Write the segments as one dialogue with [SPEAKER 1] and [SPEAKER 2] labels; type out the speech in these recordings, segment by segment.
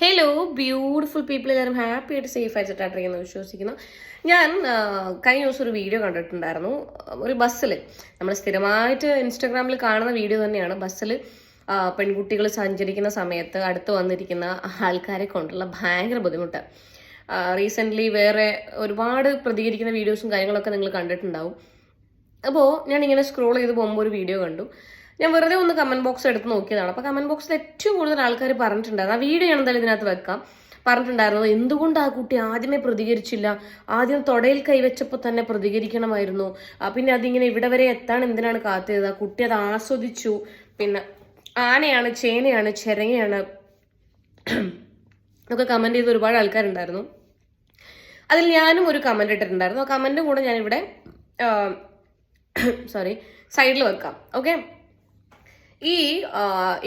[SPEAKER 1] Hello beautiful people എല്ലാവരും happy ആയിട്ട് safe എന്ന് വിശ്വസിക്കുന്നു. ഞാൻ കഴിഞ്ഞ ദിവസം ഒരു വീഡിയോ കണ്ടിട്ടുണ്ടായിരുന്നു. ഒരു ബസ്സിൽ നമ്മൾ സ്ഥിരമായിട്ട് ഇൻസ്റ്റാഗ്രാമിൽ കാണുന്ന വീഡിയോ തന്നെയാണ്. ബസ്സിൽ പെൺകുട്ടികൾ സഞ്ചരിക്കുന്ന സമയത്ത് അടുത്ത് വന്നിരിക്കുന്ന ആൾക്കാരെ കൊണ്ടുള്ള ഭയങ്കര ബുദ്ധിമുട്ട്. റീസെന്റ്ലി വേറെ ഒരുപാട് പ്രതികരിക്കുന്ന വീഡിയോസും കാര്യങ്ങളൊക്കെ നിങ്ങൾ കണ്ടിട്ടുണ്ടാവും. അപ്പോൾ ഞാൻ ഇങ്ങനെ സ്ക്രോൾ ചെയ്ത് പോകുമ്പോൾ ഒരു വീഡിയോ കണ്ടു. ഞാൻ വെറുതെ ഒന്ന് കമന്റ് ബോക്സ് എടുത്ത് നോക്കിയതാണ്. അപ്പോൾ കമന്റ് ബോക്സിൽ ഏറ്റവും കൂടുതൽ ആൾക്കാർ പറഞ്ഞിട്ടുണ്ടായിരുന്നു. ആ വീഡിയോ ഞാൻ എന്തായാലും ഇതിനകത്ത് വെക്കാം. പറഞ്ഞിട്ടുണ്ടായിരുന്നത് എന്തുകൊണ്ട് ആ കുട്ടി ആദ്യമേ പ്രതികരിച്ചില്ല? ആദ്യം തൊടയിൽ കൈവച്ചപ്പോൾ തന്നെ പ്രതികരിക്കണമായിരുന്നു. പിന്നെ അതിങ്ങനെ ഇവിടെ വരെ എത്താൻ എന്തിനാണ് കാത്തിയത്? ആ കുട്ടി അത് ആസ്വദിച്ചു. പിന്നെ ആനയാണ് ചേനയാണ് ചെരങ്ങയാണ്. ഒക്കെ കമന്റ് ചെയ്ത ഒരുപാട് ആൾക്കാരുണ്ടായിരുന്നു. അതിൽ ഞാനും ഒരു കമന്റ് ഇട്ടിട്ടുണ്ടായിരുന്നു. ആ കമന്റും കൂടെ ഞാനിവിടെ സോറി സൈഡിൽ വെക്കാം. ഓക്കെ ഈ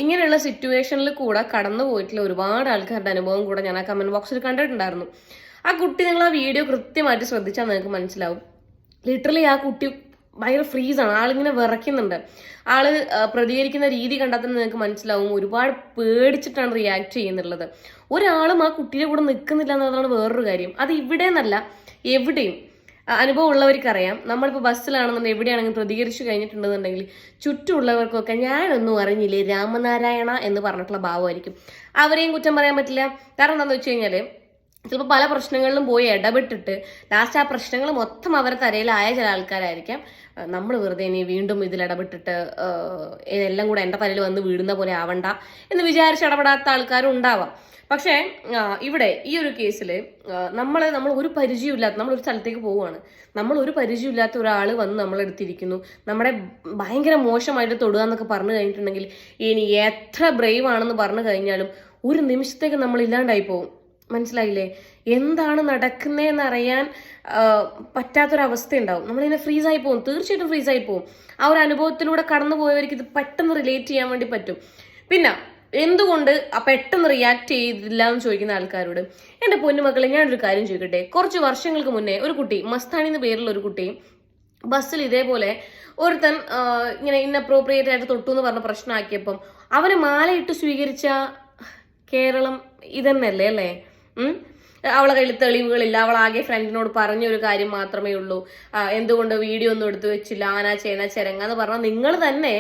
[SPEAKER 1] ഇങ്ങനെയുള്ള സിറ്റുവേഷനിൽ കൂടെ കടന്നു പോയിട്ടുള്ള ഒരുപാട് ആൾക്കാരുടെ അനുഭവം കൂടെ ഞാൻ ആ കമന്റ് ബോക്സിൽ കണ്ടിട്ടുണ്ടായിരുന്നു. ആ കുട്ടി നിങ്ങൾ ആ വീഡിയോ കൃത്യമായിട്ട് ശ്രദ്ധിച്ചാൽ നിങ്ങൾക്ക് മനസ്സിലാവും. ലിറ്ററലി ആ കുട്ടി ഭയങ്കര ഫ്രീസാണ് ആളിങ്ങനെ വിറയ്ക്കുന്നുണ്ട്. ആൾ പ്രതികരിക്കുന്ന രീതി കണ്ടാൽ തന്നെ നിങ്ങൾക്ക് മനസ്സിലാവും ഒരുപാട് പേടിച്ചിട്ടാണ് റിയാക്ട് ചെയ്യുന്നുള്ളത്. ഒരാളും ആ കുട്ടിയുടെ കൂടെ നിൽക്കുന്നില്ല എന്നുള്ളതാണ് വേറൊരു കാര്യം. അത് ഇവിടെ നിന്നല്ല എവിടെയും. അനുഭവം ഉള്ളവർക്കറിയാം. നമ്മളിപ്പോൾ ബസ്സിലാണെന്നുണ്ടെങ്കിൽ എവിടെയാണെങ്കിലും പ്രതികരിച്ചു കഴിഞ്ഞിട്ടുണ്ടെന്നുണ്ടെങ്കിൽ ചുറ്റുമുള്ളവർക്കൊക്കെ ഞാനൊന്നും അറിഞ്ഞില്ലേ രാമനാരായണ എന്ന് പറഞ്ഞിട്ടുള്ള ഭാവമായിരിക്കും. അവരെയും കുറ്റം പറയാൻ പറ്റില്ല. കാരണം എന്താണെന്ന് വെച്ച് കഴിഞ്ഞാൽ ചിലപ്പോൾ പല പ്രശ്നങ്ങളിലും പോയി ഇടപെട്ടിട്ട് ലാസ്റ്റ് ആ പ്രശ്നങ്ങൾ മൊത്തം അവരുടെ തലയിലായ ചില ആൾക്കാരായിരിക്കാം. നമ്മൾ വെറുതെ ഇനി വീണ്ടും ഇതിൽ ഇടപെട്ടിട്ട് ഇതെല്ലാം കൂടെ എന്റെ തലയിൽ വന്ന് വീഴുന്ന പോലെ ആവണ്ട എന്ന് വിചാരിച്ച് ഇടപെടാത്ത ആൾക്കാരും ഉണ്ടാവാം. പക്ഷേ ഇവിടെ ഈ ഒരു കേസിൽ നമ്മൾ നമ്മൾ ഒരു പരിചയമില്ലാത്ത നമ്മൾ ഒരു സ്ഥലത്തേക്ക് പോവുകയാണ്. നമ്മൾ ഒരു പരിചയമില്ലാത്ത ഒരാൾ വന്ന് നമ്മളെടുത്തിരിക്കുന്നു നമ്മുടെ ഭയങ്കര മോശമായിട്ട് തൊടുക എന്നൊക്കെ പറഞ്ഞു കഴിഞ്ഞിട്ടുണ്ടെങ്കിൽ ഇനി എത്ര ബ്രേവ് ആണെന്ന് പറഞ്ഞു കഴിഞ്ഞാലും ഒരു നിമിഷത്തേക്ക് നമ്മൾ ഇല്ലാണ്ടായി പോകും മനസ്സിലായില്ലേ? എന്താണ് നടക്കുന്നതെന്ന് അറിയാൻ പറ്റാത്തൊരവസ്ഥ ഉണ്ടാവും നമ്മളിങ്ങനെ ആയി പോകും തീർച്ചയായിട്ടും ഫ്രീസ് ആയി പോകും ആ ഒരു അനുഭവത്തിലൂടെ കടന്നു പോയവർക്ക് ഇത് പെട്ടെന്ന് റിലേറ്റ് ചെയ്യാൻ വേണ്ടി പറ്റും. പിന്നെ എന്തുകൊണ്ട് പെട്ടെന്ന് റിയാക്ട് ചെയ്തില്ല എന്ന് ചോദിക്കുന്ന ആൾക്കാരോട്? എന്റെ പൊന്നുമക്കളെ ഞാനൊരു കാര്യം ചോദിക്കട്ടെ? കുറച്ച് വർഷങ്ങൾക്ക് മുന്നേ ഒരു കുട്ടി മസ്താനി എന്ന പേരിലുള്ള ഒരു കുട്ടി ബസ്സിൽ ഇതേപോലെ ഒരുത്തൻ ഇങ്ങനെ ഇന്നപ്രോപ്രിയേറ്റ് ആയിട്ട് തൊട്ടു എന്ന് പറഞ്ഞ പ്രശ്നമാക്കിയപ്പം അവനെ മാലയിട്ട് സ്വീകരിച്ച കേരളം ഇതെന്നല്ലേ അല്ലേ? അവളെ കയ്യിൽ തെളിവുകളില്ല. അവൾ ആകെ ഫ്രണ്ടിനോട് പറഞ്ഞ ഒരു കാര്യം മാത്രമേ ഉള്ളൂ. എന്തുകൊണ്ട് വീഡിയോ ഒന്നും എടുത്തു വെച്ചില്ല. ആന ചേന ചെരങ്ങ എന്ന് പറഞ്ഞാൽ നിങ്ങൾ തന്നെ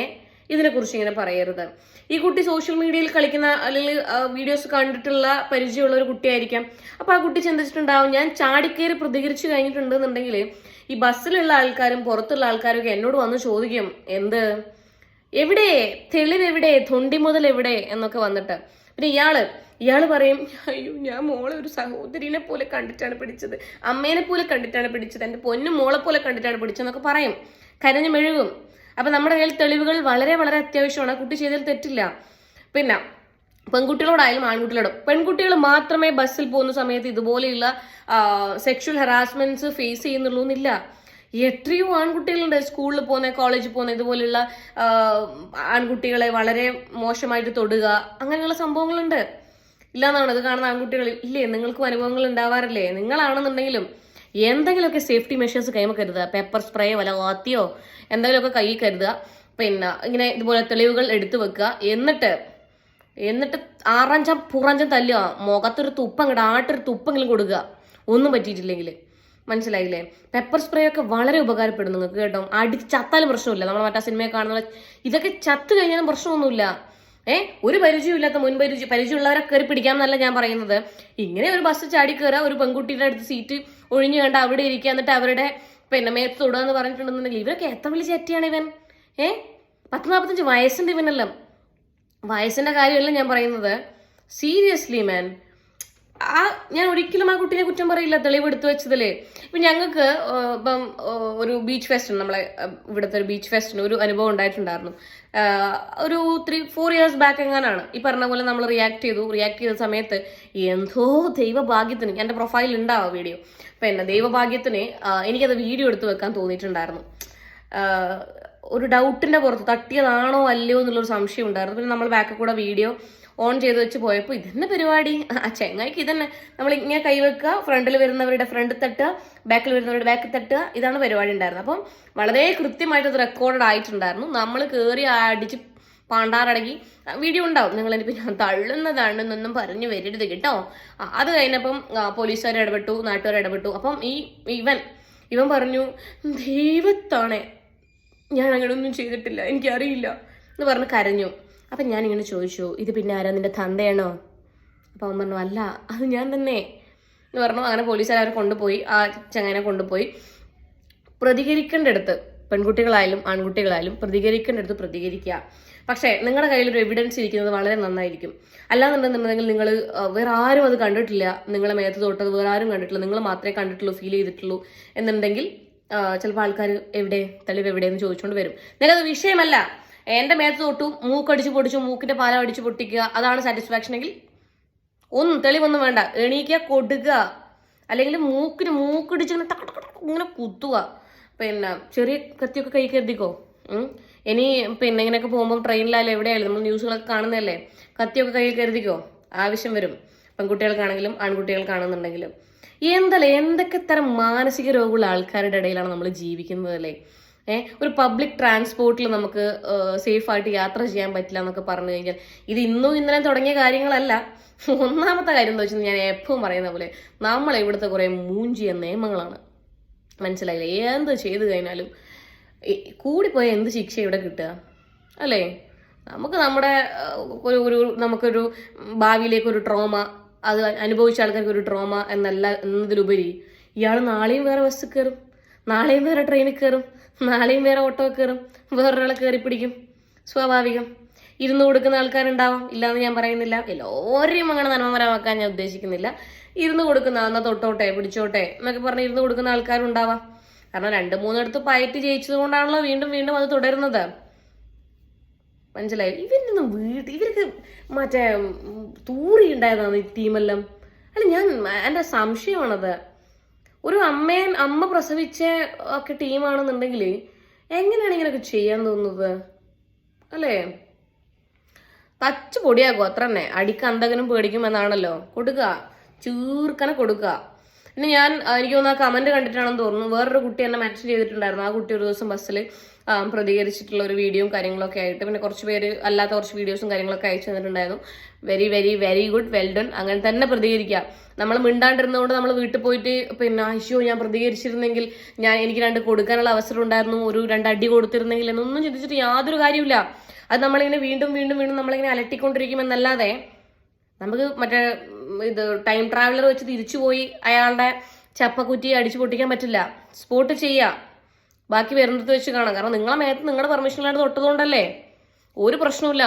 [SPEAKER 1] ഇതിനെക്കുറിച്ച് ഇങ്ങനെ പറയരുത്. ഈ കുട്ടി സോഷ്യൽ മീഡിയയിൽ കളിക്കുന്ന അല്ലെങ്കിൽ വീഡിയോസ് കണ്ടിട്ടുള്ള പരിചയമുള്ള ഒരു കുട്ടിയായിരിക്കാം. അപ്പോൾ ആ കുട്ടി ചിന്തിച്ചിട്ടുണ്ടാവും ഞാൻ ചാടിക്കയറി പ്രതികരിച്ചു കഴിഞ്ഞിട്ടുണ്ടെന്നുണ്ടെങ്കിൽ ഈ ബസ്സിലുള്ള ആൾക്കാരും പുറത്തുള്ള ആൾക്കാരും ഒക്കെ എന്നോട് വന്ന് ചോദിക്കും എന്ത്? എവിടെ? തെളിവെവിടെ തൊണ്ടി മുതൽ എവിടെ? എന്നൊക്കെ വന്നിട്ട്. പിന്നെ ഇയാൾ ഇയാൾ പറയും അയ്യോ ഞാൻ മോളെ ഒരു സഹോദരിനെ പോലെ കണ്ടിട്ടാണ് പിടിച്ചത്. അമ്മേനെ പോലെ കണ്ടിട്ടാണ് പിടിച്ചത്. എന്റെ പൊന്നും മോളെ പോലെ കണ്ടിട്ടാണ് പിടിച്ചതെന്നൊക്കെ പറയും. കരഞ്ഞു മെഴുകും അപ്പൊ നമ്മുടെ കയ്യിൽ തെളിവുകൾ വളരെ വളരെ അത്യാവശ്യമാണ്. കുട്ടി ചെയ്തതിൽ തെറ്റില്ല. പിന്നെ പെൺകുട്ടികളോടായാലും ആൺകുട്ടികളോടും. പെൺകുട്ടികൾ മാത്രമേ ബസ്സിൽ പോകുന്ന സമയത്ത് ഇതുപോലെയുള്ള സെക്ഷൽ ഹറാസ്മെന്റ്സ് ഫേസ് ചെയ്യുന്നുള്ളൂ എന്നില്ല. എത്രയോ ആൺകുട്ടികളുണ്ട് സ്കൂളിൽ പോകുന്ന കോളേജിൽ പോകുന്ന ഇതുപോലെയുള്ള ആൺകുട്ടികളെ വളരെ മോശമായിട്ട് തൊടുക. അങ്ങനെയുള്ള സംഭവങ്ങളുണ്ട്. ഇല്ലാന്നാണ്? അത് കാണുന്ന ആൺകുട്ടികൾ. ഇല്ലേ നിങ്ങൾക്കും അനുഭവങ്ങൾ ഉണ്ടാവാറില്ലേ? നിങ്ങളാണെന്നുണ്ടെങ്കിലും എന്തെങ്കിലുമൊക്കെ സേഫ്റ്റി മെഷേഴ്സ് കൈമ കരുതുക. പെപ്പർ സ്പ്രേ വല്ല വാത്തിയോ എന്തെങ്കിലുമൊക്കെ കൈ കരുതുക. പിന്നെ ഇങ്ങനെ ഇതുപോലെ തെളിവുകൾ എടുത്തു വെക്കുക. എന്നിട്ട് എന്നിട്ട് ആറഞ്ചം പുറഞ്ചം തല്ലുക. മുഖത്തൊരു തുപ്പം അങ്ങോട്ട് ആട്ടൊരു തുപ്പെങ്കിലും കൊടുക്കുക. ഒന്നും പറ്റിയിട്ടില്ലെങ്കിൽ മനസ്സിലായില്ലേ? പെപ്പർ സ്പ്രേ ഒക്കെ വളരെ ഉപകാരപ്പെടും നിങ്ങൾക്ക് കേട്ടോ. അടി ചത്താലും പ്രശ്നമില്ല. നമ്മൾ മറ്റേ സിനിമയെ കാണുന്ന ഇതൊക്കെ ചത്തു കഴിഞ്ഞാലും പ്രശ്നമൊന്നുമില്ല. ഏ? ഒരു പരിചയമില്ലാത്ത മുൻ പരിചയം പരിചയമുള്ളവരെ കയറി പിടിക്കാമെന്നല്ല ഞാൻ പറയുന്നത്. ഇങ്ങനെ ഒരു ബസ് ചാടി കയറുക ഒരു പെൺകുട്ടിയുടെ അടുത്ത് സീറ്റ് ഒഴിഞ്ഞു കണ്ട് അവിടെ ഇരിക്കുക എന്നിട്ട് അവരുടെ പിന്നെ മേത്ത് തൊടുക എന്ന് പറഞ്ഞിട്ടുണ്ടെന്നുണ്ടെങ്കിൽ ഇവരൊക്കെ എത്ര വലിയ ചേറ്റിയാണ് ഇവൻ? ഏഹ് പത്ത് നാൽപ്പത്തഞ്ച് വയസ്സിന്റെ ഇവനെല്ലാം. വയസ്സിന്റെ കാര്യമല്ല ഞാൻ പറയുന്നത്. സീരിയസ്ലി മാൻ ആ ഞാൻ ഒരിക്കലും ആ കുട്ടീനെ കുറ്റം പറയില്ല തെളിവെടുത്ത് വെച്ചതിലേ. ഇപ്പൊ ഞങ്ങൾക്ക് ഇപ്പം ഒരു ബീച്ച് ഫെസ്റ്റിന് നമ്മളെ ഇവിടുത്തെ ഒരു ബീച്ച് ഫെസ്റ്റിന് ഒരു അനുഭവം ഉണ്ടായിട്ടുണ്ടായിരുന്നു. ഒരു ത്രീ ഫോർ ഇയേഴ്സ് ബാക്ക് എങ്ങാനാണ്? ഈ പറഞ്ഞ പോലെ നമ്മൾ റിയാക്ട് ചെയ്തു. റിയാക്ട് ചെയ്ത സമയത്ത് എന്തോ ദൈവഭാഗ്യത്തിന് എന്റെ പ്രൊഫൈൽ ഉണ്ടാവും വീഡിയോ പിന്നെ ദൈവഭാഗ്യത്തിന് ആ, എനിക്കത് വീഡിയോ എടുത്ത് വെക്കാൻ തോന്നിയിട്ടുണ്ടായിരുന്നു. ഒരു ഡൗട്ടിന്റെ പുറത്ത് തട്ടിയതാണോ അല്ലയോ എന്നുള്ളൊരു സംശയം ഉണ്ടായിരുന്നു. പിന്നെ നമ്മൾ ബാക്കിൽ കൂടെ വീഡിയോ ഓൺ ചെയ്ത് വെച്ച് പോയപ്പോൾ ഇതന്നെ പരിപാടി? ആ ചെങ്ങായിക്ക് ഇതന്നെ. നമ്മൾ ഇങ്ങനെ കൈവെക്കുക ഫ്രണ്ടിൽ വരുന്നവരുടെ ഫ്രണ്ട് തട്ടുക ബാക്കിൽ വരുന്നവരുടെ ബാക്ക് തട്ടുക ഇതാണ് പരിപാടി ഉണ്ടായിരുന്നത്. അപ്പം വളരെ കൃത്യമായിട്ട് അത് റെക്കോർഡ് ആയിട്ടുണ്ടായിരുന്നു. നമ്മൾ കയറി അടിച്ച് പാണ്ടാറടങ്ങി വീഡിയോ ഉണ്ടാവും. നിങ്ങൾ എനിക്ക് ഞാൻ തള്ളുന്നതാണെന്നൊന്നും പറഞ്ഞു വരരുത് കേട്ടോ. അത് കഴിഞ്ഞപ്പം പോലീസുകാർ ഇടപെട്ടു നാട്ടുകാർ ഇടപെട്ടു. അപ്പം ഈ ഇവൻ ഇവൻ പറഞ്ഞു ദൈവത്താണേ ഞാൻ അങ്ങനെ ഒന്നും ചെയ്തിട്ടില്ല. എനിക്കറിയില്ല. എന്ന് പറഞ്ഞ് കരഞ്ഞു. അപ്പം ഞാനിങ്ങനെ ചോദിച്ചു ഇത് പിന്നെ ആരാ? നിന്റെ തന്തയാണോ? അപ്പോൾ അവൻ പറഞ്ഞു അല്ല അത് ഞാൻ തന്നെ. എന്ന് പറഞ്ഞു. അങ്ങനെ പോലീസുകാർ അവരെ കൊണ്ടുപോയി ആ ചങ്ങനെ കൊണ്ടുപോയി. പ്രതികരിക്കേണ്ടടുത്ത് പെൺകുട്ടികളായാലും ആൺകുട്ടികളായാലും പ്രതികരിക്കേണ്ടടുത്ത് പ്രതികരിക്കുക. പക്ഷേ നിങ്ങളുടെ കയ്യിൽ ഒരു എവിഡൻസ് ഇരിക്കുന്നത് വളരെ നന്നായിരിക്കും. അല്ലാന്നുണ്ടെന്നുണ്ടെങ്കിൽ നിങ്ങൾ വേറെ ആരും അത് കണ്ടിട്ടില്ല. നിങ്ങളെ മേത്ത് തൊട്ടത് വേറെ ആരും കണ്ടിട്ടില്ല. നിങ്ങൾ മാത്രമേ കണ്ടിട്ടുള്ളൂ ഫീൽ ചെയ്തിട്ടുള്ളൂ എന്നുണ്ടെങ്കിൽ ചിലപ്പോൾ ആൾക്കാർ എവിടെ തെളിവ് എവിടെയെന്ന് ചോദിച്ചുകൊണ്ട് വരും. നിങ്ങളത് വിഷയമല്ല. എന്റെ മേത്ത് തൊട്ടു മൂക്കടിച്ച് പൊടിച്ചു മൂക്കിന്റെ പാലം അടിച്ച് പൊട്ടിക്കുക. അതാണ് സാറ്റിസ്ഫാക്ഷൻ എങ്കിൽ ഒന്നും തെളിവൊന്നും വേണ്ട. എണീക്കുക കൊടുക്കുക. അല്ലെങ്കിൽ മൂക്കിന് മൂക്കിടിച്ച് ഇങ്ങനെ ഇങ്ങനെ കുത്തുക. പിന്നെ ചെറിയ കത്തിയൊക്കെ കൈ കരുതിക്കോ. ഇനി പിന്നെ ഇങ്ങനെയൊക്കെ പോകുമ്പോൾ ട്രെയിനിലായാലും എവിടെയായാലും നമ്മൾ ന്യൂസുകളൊക്കെ കാണുന്നതല്ലേ? കത്തിയൊക്കെ കയ്യിൽ കരുതിക്കോ? ആവശ്യം വരും. പെൺകുട്ടികൾക്കാണെങ്കിലും ആൺകുട്ടികൾക്കാണെന്നുണ്ടെങ്കിലും എന്തല്ലേ എന്തൊക്കെ തരം മാനസിക രോഗമുള്ള ആൾക്കാരുടെ ഇടയിലാണ് നമ്മൾ ജീവിക്കുന്നത് അല്ലേ ഒരു പബ്ലിക് ട്രാൻസ്പോർട്ടിൽ നമുക്ക് സേഫ് ആയിട്ട് യാത്ര ചെയ്യാൻ പറ്റില്ല എന്നൊക്കെ പറഞ്ഞു കഴിഞ്ഞാൽ ഇത് ഇന്നും ഇന്നലെ തുടങ്ങിയ കാര്യങ്ങളല്ല. ഒന്നാമത്തെ കാര്യം എന്താ വെച്ചാൽ ഞാൻ എപ്പോഴും പറയുന്ന പോലെ നമ്മൾ ഇവിടുത്തെ കുറേ മൂഞ്ചിയ നിയമങ്ങളാണ്. മനസ്സിലായില്ല? എന്ത് ചെയ്തു കഴിഞ്ഞാലും കൂടി കൂടിപ്പോയ എന്ത് ശിക്ഷ ഇവിടെ കിട്ടുക? അല്ലേ? നമുക്ക് നമ്മുടെ ഒരു ഒരു നമുക്കൊരു ഭാവിയിലേക്കൊരു ട്രോമ അത് അനുഭവിച്ച ആൾക്കാർക്ക് ഒരു ട്രോമ എന്നല്ല എന്നതിലുപരി ഇയാൾ നാളെയും വേറെ ബസ് കയറും. നാളെയും വേറെ ട്രെയിനിൽ കയറും. നാളെയും വേറെ ഓട്ടോ കയറും. വേറൊരാളെ കയറി പിടിക്കും. സ്വാഭാവികം. ഇരുന്ന് കൊടുക്കുന്ന ആൾക്കാരുണ്ടാവും. ഇല്ലാന്ന് ഞാൻ പറയുന്നില്ല. എല്ലാവരെയും അങ്ങനെ നന്മമരമാക്കാൻ ഞാൻ ഉദ്ദേശിക്കുന്നില്ല. ഇരുന്ന് കൊടുക്കുന്ന അന്ന തൊട്ടോട്ടെ പിടിച്ചോട്ടെ എന്നൊക്കെ പറഞ്ഞ് ഇരുന്ന് കൊടുക്കുന്ന ആൾക്കാരുണ്ടാവാം. കാരണം രണ്ട് മൂന്നിടത്ത് പയറ്റ് ജയിച്ചത് കൊണ്ടാണല്ലോ വീണ്ടും വീണ്ടും അത് തുടരുന്നത്. മനസ്സിലായി? ഇവരൊന്നും വീട്ടിൽ ഇവർക്ക് മറ്റേ തൂറി ഉണ്ടായതാണ് ഈ ടീമെല്ലാം അല്ല ഞാൻ എന്റെ സംശയമാണത്. ഒരു അമ്മയെ അമ്മ പ്രസവിച്ച ഒക്കെ ടീമാണെന്നുണ്ടെങ്കിൽ എങ്ങനെയാണ് ഇങ്ങനെയൊക്കെ ചെയ്യാൻ തോന്നുന്നത്? അല്ലേ? തച്ച് പൊടിയാക്കും അത്ര തന്നെ. അടിക്ക് അന്തകനും പേടിക്കും എന്നാണല്ലോ. കൊടുക്കുക. ചീർക്കനെ കൊടുക്കുക. പിന്നെ ഞാൻ എനിക്ക് തോന്നുന്നു ആ കമന്റ് കണ്ടിട്ടാണെന്ന് തോന്നുന്നു. വേറൊരു കുട്ടി എന്നെ മെൻഷൻ ചെയ്തിട്ടുണ്ടായിരുന്നു. ആ കുട്ടി ഒരു ദിവസം ബസ്സിൽ പ്രതികരിച്ചിട്ടുള്ള ഒരു വീഡിയോയും കാര്യങ്ങളൊക്കെ ആയിട്ട്. പിന്നെ കുറച്ച് പേര് അല്ലാത്ത കുറച്ച് വീഡിയോസും കാര്യങ്ങളൊക്കെ അയച്ചു തന്നിട്ടുണ്ടായിരുന്നു. Very very very good well done അങ്ങനെ തന്നെ പ്രതികരിക്കുക നമ്മൾ മിണ്ടാണ്ടിരുന്നതുകൊണ്ട് നമ്മൾ വീട്ടിൽ പോയിട്ട് പിന്നെ അയ്യോ ഞാൻ പ്രതികരിച്ചിരുന്നെങ്കിൽ ഞാൻ എനിക്ക് രണ്ട് കൊടുക്കാനുള്ള അവസരം ഉണ്ടായിരുന്നു ഒരു രണ്ട് അടി കൊടുത്തിരുന്നെങ്കിൽ എന്നൊന്നും ചിന്തിച്ചിട്ട് യാതൊരു കാര്യമില്ല അത് നമ്മളിങ്ങനെ വീണ്ടും വീണ്ടും വീണ്ടും നമ്മളിങ്ങനെ അലട്ടിക്കൊണ്ടിരിക്കുമെന്നല്ലാതെ നമുക്ക് മറ്റേ ഇത് ടൈം ട്രാവലർ വെച്ച് തിരിച്ചു പോയി അയാളുടെ ചപ്പക്കുറ്റി അടിച്ചു പൊട്ടിക്കാൻ പറ്റില്ല. സ്പോട്ട് ചെയ്യാം. ബാക്കി വരുന്നത് വെച്ച് കാണാം. കാരണം നിങ്ങളെ മേത്ത് നിങ്ങളുടെ പെർമിഷനിലാണ് തൊട്ടതുകൊണ്ടല്ലേ ഒരു പ്രശ്നവുമില്ല.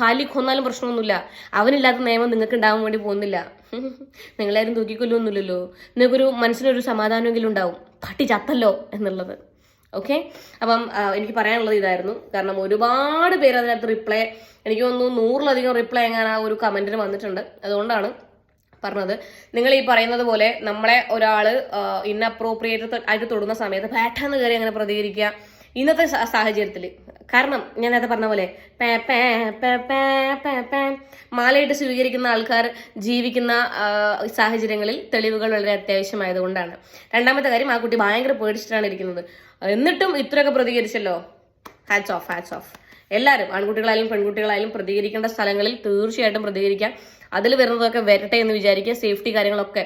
[SPEAKER 1] താലി കൊന്നാലും പ്രശ്നമൊന്നുമില്ല. അവനില്ലാത്ത നിയമം നിങ്ങൾക്ക് ഉണ്ടാവാൻ വേണ്ടി പോകുന്നില്ല. നിങ്ങളാരും തൂക്കിക്കൊല്ലൊന്നുമില്ലല്ലോ നിങ്ങൾക്കൊരു മനസ്സിനൊരു സമാധാനമെങ്കിലും ഉണ്ടാവും. തട്ടി ചത്തല്ലോ എന്നുള്ളത്. ഓക്കെ അപ്പം എനിക്ക് പറയാനുള്ളത് ഇതായിരുന്നു. കാരണം ഒരുപാട് പേര് അതിനകത്ത് റിപ്ലൈ എനിക്ക് തോന്നുന്നു നൂറിലധികം റിപ്ലൈ എങ്ങനെ ആ ഒരു കമന്റിന് വന്നിട്ടുണ്ട്. അതുകൊണ്ടാണ് പറഞ്ഞത്. നിങ്ങൾ ഈ പറയുന്നത് പോലെ നമ്മളെ ഒരാൾ ഇന്നപ്രോപ്രിയേറ്റ് ആയിട്ട് തൊടുന്ന സമയത്ത് പാറ്റാന്ന് കയറി അങ്ങനെ പ്രതികരിക്കുക. ഇന്നത്തെ സാഹചര്യത്തിൽ കാരണം ഞാൻ നേരത്തെ പറഞ്ഞ പോലെ മാലയിട്ട് സ്വീകരിക്കുന്ന ആൾക്കാർ ജീവിക്കുന്ന സാഹചര്യങ്ങളിൽ തെളിവുകൾ വളരെ അത്യാവശ്യമായതുകൊണ്ടാണ് രണ്ടാമത്തെ കാര്യം ആ കുട്ടി ഭയങ്കര പേടിച്ചിട്ടാണ് ഇരിക്കുന്നത്. എന്നിട്ടും ഇത്രയൊക്കെ പ്രതികരിച്ചല്ലോ. ഹാറ്റ്സ് ഓഫ് ഹാറ്റ്സ് ഓഫ് എല്ലാവരും ആൺകുട്ടികളായാലും പെൺകുട്ടികളായാലും പ്രതികരിക്കേണ്ട സ്ഥലങ്ങളിൽ തീർച്ചയായിട്ടും പ്രതികരിക്കാം. അതിൽ വരുന്നതൊക്കെ വരട്ടെ എന്ന് വിചാരിക്കുക. സേഫ്റ്റി കാര്യങ്ങളൊക്കെ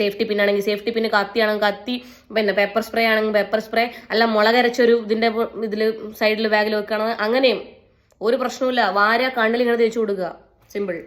[SPEAKER 1] സേഫ്റ്റി പിന്നാണെങ്കിൽ സേഫ്റ്റി പിന്നെ കത്തിയാണെങ്കിൽ കത്തി പിന്നെ പേപ്പർ സ്പ്രേ ആണെങ്കിൽ പെപ്പർ സ്പ്രേ അല്ല മുളകരച്ചൊരു ഇതിന്റെ ഇതിൽ സൈഡിൽ ബാഗിൽ വെക്കുകയാണെങ്കിൽ അങ്ങനെയും ഒരു പ്രശ്നവുമില്ല. വാര കണ്ണിൽ ഇങ്ങനെ തേച്ച് കൊടുക്കുക. സിമ്പിൾ